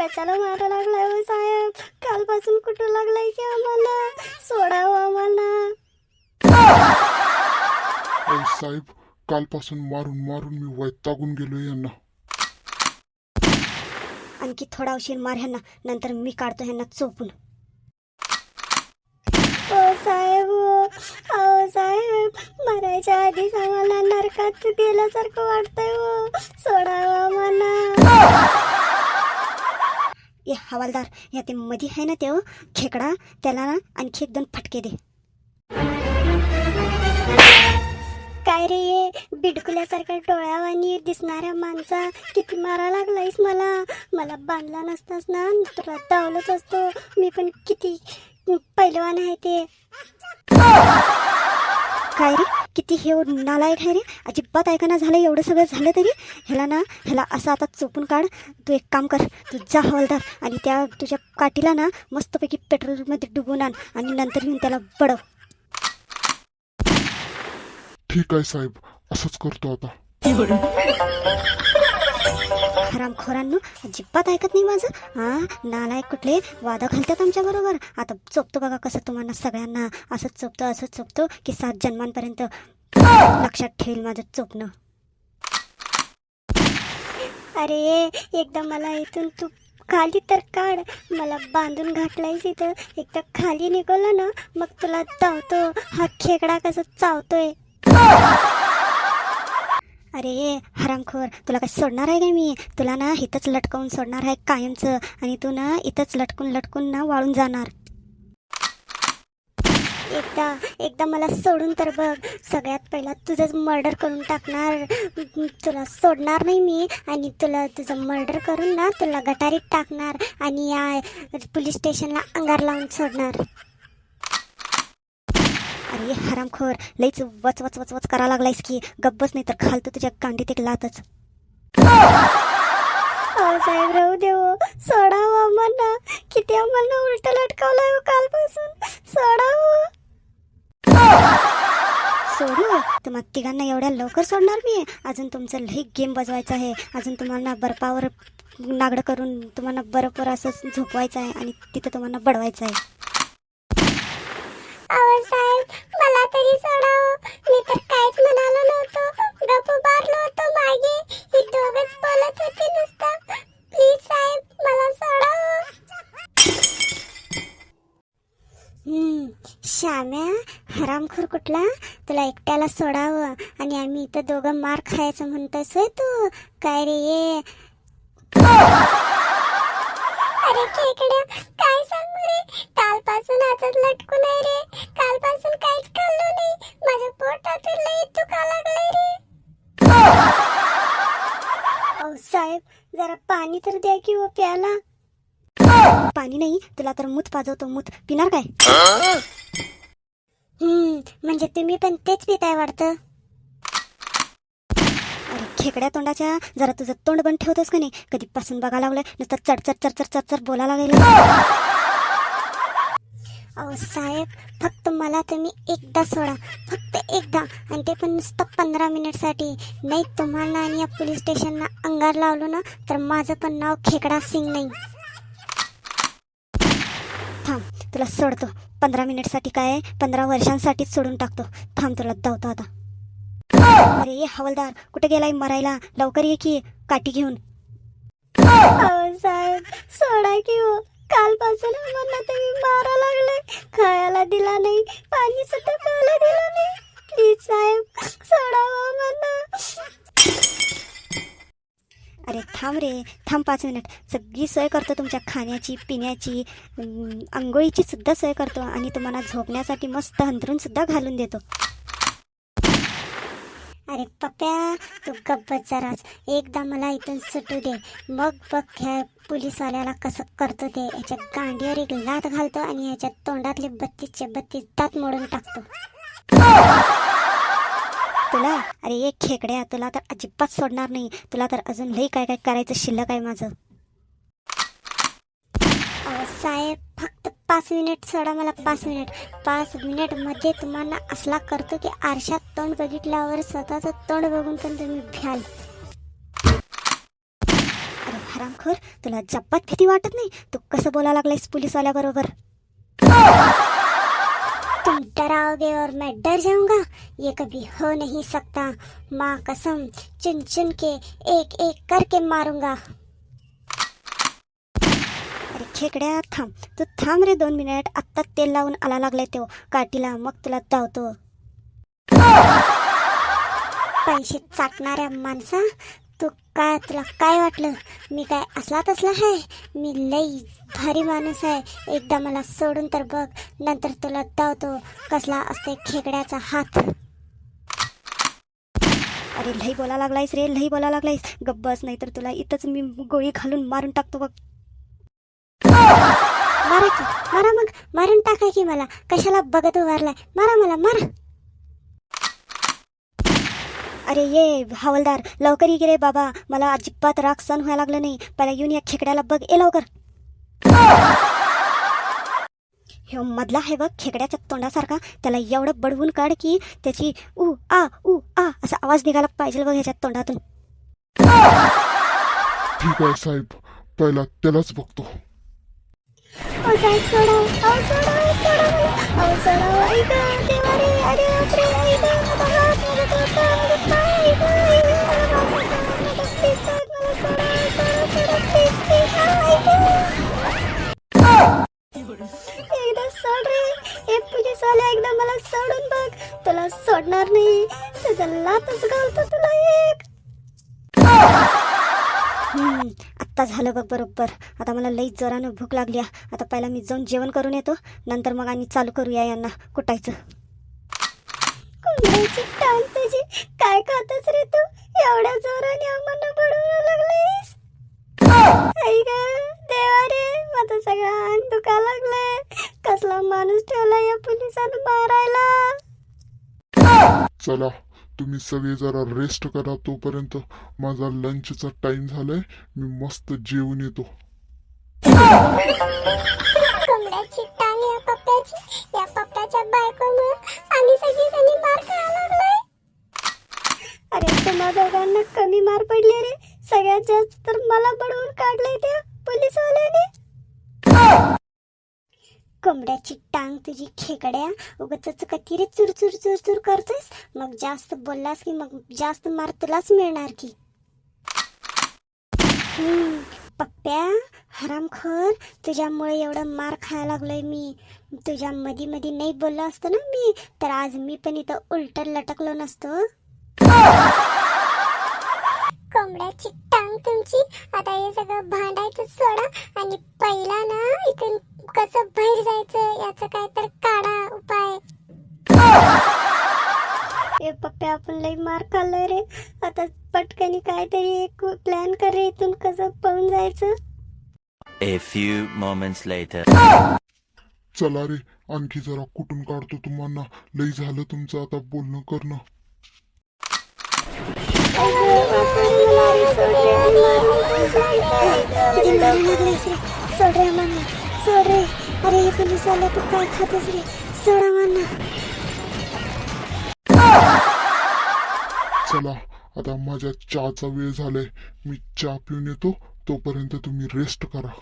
कशाला मारा लागलाय हो साहेब. कालपासून कुठं लागलाय की आम्हाला? सोडावं आम्हाला. साहेब कालपासून मारून मारून मी वैतागून गेलो यांना. आणखी थोडा उशीर मार ह्यांना नंतर मी काढतो ह्यांना चोपून. ओ साहेब ओ. साहेब मरायच्या आधीच आम्हाला नरकात गेल्यासारखं वाटतंय हो सोडावं आम्हाला. ए हवालदार या ते मधी आहे ना ते खेकडा त्याला ना आणखी एक दोन फटके दे. काय रे ये बिडकुल्यासारख्या डोळ्यावानी दिसणाऱ्या माणसा किती मारा लागलायस मला. मला बांधला नसतास ना तुला धावलंच असतो. मी पण किती पैलवान आहे ते. काय रे? किती हे नालायक आहे रे? अजिबात ऐकाना झालं एवढं सगळं झालं तरी. ह्याला ना ह्याला असं आता चोपून काढ. तू एक काम कर तू जा हवालदार आणि त्या तुझ्या काठीला ना मस्तपैकी पेट्रोलमध्ये डुबून आण आणि नंतर येऊन त्याला बडव. ठीक आहे साहेब असंच करतो आता. हरामखोरांनो अजिबात ऐकत नाही माझं. हां नालायक कुठले? वादा घालतात आमच्याबरोबर आता चोपतो बघा कसं तुम्हाला सगळ्यांना असंच चोपतो असंच चोपतो की सात जन्मांपर्यंत लक्षात ठेवील माझं चोपणं. अरे एकदा मला इथून तू खाली तर काढ. मला बांधून घातलायस इथं. एकदा खाली निघालं ना मग तुला धावतो. हा खेकडा कसा चावतोय. अरे हरामखोर तुला काय सोडणार आहे काय मी? तुला ना इथंच लटकवून सोडणार आहे कायमचं आणि तू ना इथंच लटकून लटकून ना वाळून जाणार. एकदा एकदा मला सोडून तर बघ. सगळ्यात पहिला तुझंच मर्डर करून टाकणार. तुला सोडणार नाही मी आणि तुला तुझं मर्डर करून ना तुला गटारीत टाकणार आणि या पोलीस स्टेशनला अंगार लावून सोडणार. अरे हरामखोर लईच वच वच वच वच करा लागलायस की. गब्बस नाही तर खालतो तुझ्या गांडीत एक लातच. साहेब राहू देव सोडावं आम्हाला किती आम्हाला उलट लटकावलाय हो कालपासून. सोडावं. सोडू? तुम्हा तिघांना एवढ्या लवकर सोडणार मी? अजून तुमचं लई गेम बजवायचं आहे. अजून तुम्हाला बर्फावर नागडं करून तुम्हाला बर्फवर असं झोपवायचं आहे आणि तिथं तुम्हाला बडवायचं आहे अहो साहेब मला तरी सोडावं. मी तर काहीच म्हणालो नव्हतो. गप बारलो होतो मागे. ही दोघच बोलत होते नुसतं. प्लीज साहेब मला सोडावं. हम्म, श्याम्या हरामखोर कुठला? तुला एकट्याला सोडावं आणि आम्ही इथं दोघं मार खायचं म्हणतोस होय तू. काय रे ये. अरे खेकड्या कालपासून हातात लटकून आहे रे. कालपासून काहीच खाल्लो नाही. माझ्या पोटात लई दुखा लागलंय रे. अहो साहेब जरा पाणी तर द्या की हो प्याला. पाणी नाही तुला तर मूत पाजवतो मूत. पिणार काय? हम्म म्हणजे तुम्ही पण तेच पिताय वाटतं? अरे खेकड्या तोंडाच्या जरा तुझं तोंड बंद ठेवतोस का नाही? कधीपासून बघा लागलंय नुसतं चडचड चरचर चरचर बोलायला लागेल अहो साहेब फक्त मला तुम्ही एकदा सोडा. फक्त एकदा. आणि ते पण नुसतं पंधरा मिनिटसाठी. नाही तुम्हाला आणि या पोलीस स्टेशनला अंगार लावलो ना तर माझं पण नाव खेकडा सिंग नाही. थांब तुला सोडतो. पंधरा मिनिटसाठी काय पंधरा वर्षांसाठीच सोडून टाकतो. थांब तुला धावतो आता. अरे हवलदार. कुठे गेलाय मरायला? लवकर ये की काठी घेऊन. साहेब सोडा की हो. कालपासून आम्हाला तुम्ही मारा लागले. खायला दिला नाही पाणी सुद्धा प्यायला दिला नाही. प्लीज साहेब सोडावं मला अरे थांब रे थांब पाच मिनिट. सगळी सोय करतो तुमच्या खाण्याची पिण्याची आंघोळीची सुद्धा सोय करतो आणि तुम्हाला झोपण्यासाठी मस्त अंथरून सुद्धा घालून देतो. अरे पप्प्या तू गप्पच जराच एकदा मला इथून सुटू दे. मग बघ ह्या पोलीसवाल्याला कसं करतो ते. याच्या गांडीवर एक लात घालतो आणि याच्या तोंडातले बत्तीसचे बत्तीस दात मोडून टाकतो. तुला? अरे एक खेकड्या तुला तर अजिबात सोडणार नाही. तुला तर अजून लई काय काय करायचं शिल्लक आहे माझं. साहेब फक्त पाच मिनिट सोडा मला पाच मिनिट. पाच मिनिटमध्ये तुम्हाला असला करतो की आरशात तोंड बघितल्यावर स्वतःचं तोंड बघून पण तुम्ही भ्याल. अरे हरामखोर तुला जप्पात भीती वाटत नाही? तू कसं बोला लागलायस पोलीसवाल्याबरोबर? तुम डराओगे और मैं डर जाऊंगा? ये कभी हो नहीं सकता. माँ कसम चुन चुन के एक एक करके मारूंगा. अरे खेकड्या थांब. तू थांब रे दोन मिनिट. आत्ता तेल लावून आला लागलाय तो. काठीला मग तुला धावतो पैसे चाटणाऱ्या माणसा तू काय तुला काय वाटलं? मी काय असला तसला आहे? मी लई भारी माणूस आहे. एकदा मला सोडून तर बघ. नंतर तुला धावतो कसला असते खेकड्याचा हात. अरे लई बोला लागलायस रे. लई बोला लागलायस. गब्बस नाही तर तुला इथंच मी गोळी घालून मारून टाकतो बघ. की मारा मग. मारून टाका की मला. कशाला बघत उभारलाय? मारा मला मारा. अरे ये हवालदार. लवकर ये रे बाबा. मला अजिबात राग सण व्हायला लागलं नाही. पहिला येऊन या खेकड्याला बघ. ये लवकर. ह्यो मधला आहे बघ खेकड्याच्या तोंडासारखा. त्याला एवढं बडवून काढ की त्याची उ आ उ आ असा आवाज निघाला पाहिजे बघ ह्याच्या तोंडातून. ठीक आहे साहेब. पहिला त्यालाच बघतो. एकदा सोड रे. हे पोलीसवाले एकदा मला सोडून बघ. तुला सोडणार नाही. तुझा लातच घालतो तुला एक. आत्ता झालं बघ बरोबर. आता मला लई जोरानं भूक लागली आता पहिला मी जाऊन जेवण करून येतो. नंतर मग आम्ही चालू करूया यांना. कुटायचं. काय खातच रे तू? एवढ्या जोराने आम्हाला तुम्ही सगळे जरा रेस्ट करा तोपर्यंत माझा लंचचा टाइम झालाय. मी मस्त जेवून येतो. कोंबड्याची टांग या पप्प्याची या पप्प्याच्या बायकोमुळे आम्ही सगळी जणी मार खायला लागलोय. अरे तुम्हा दोघांना कमी मार पडले रे. सगळ्यात जास्त तर मला बडवून काढलंय त्या पोलीसवाल्याने. कोंबड्याची टांग तुझी खेकड्या उगाच कधी रे चुर चुर चुर चुर करतोस मग जास्त बोललास की मग जास्त मार तुलाच मिळणार की. पप्प्या पप्प्या हरामखोर तुझ्यामुळे एवढं मार खायला लागलोय मी. तुझ्या मधी मधी नाही बोललो असतो ना मी तर आज मी पण इथं उलट लटकलो नसतो. कोंबड्याची टांग तुमची आता हे सगळं भांडायचं सोडा. आणि पहिला ना इथे कसं बाहेर जायचं याचं काय तर काढा उपाय. ए पप्प्या आपण लई मार खाल्लोय रे. आता पटकनी काहीतरी एक प्लॅन कर रे इथून कसं पळून जायचं. A few moments later. चला रे आणखी जरा कुठून काढतो तुम्हाला लई झालं तुमचं आता बोलणं करणं. सोड रे मला सोड रे अरे हे पोलीस आले तू काय खातोस रे सोडा मला. चला आता माझ्या चहाचा वेळ झालाय. मी चहा पिऊन येतो. तोपर्यंत तुम्ही रेस्ट करा.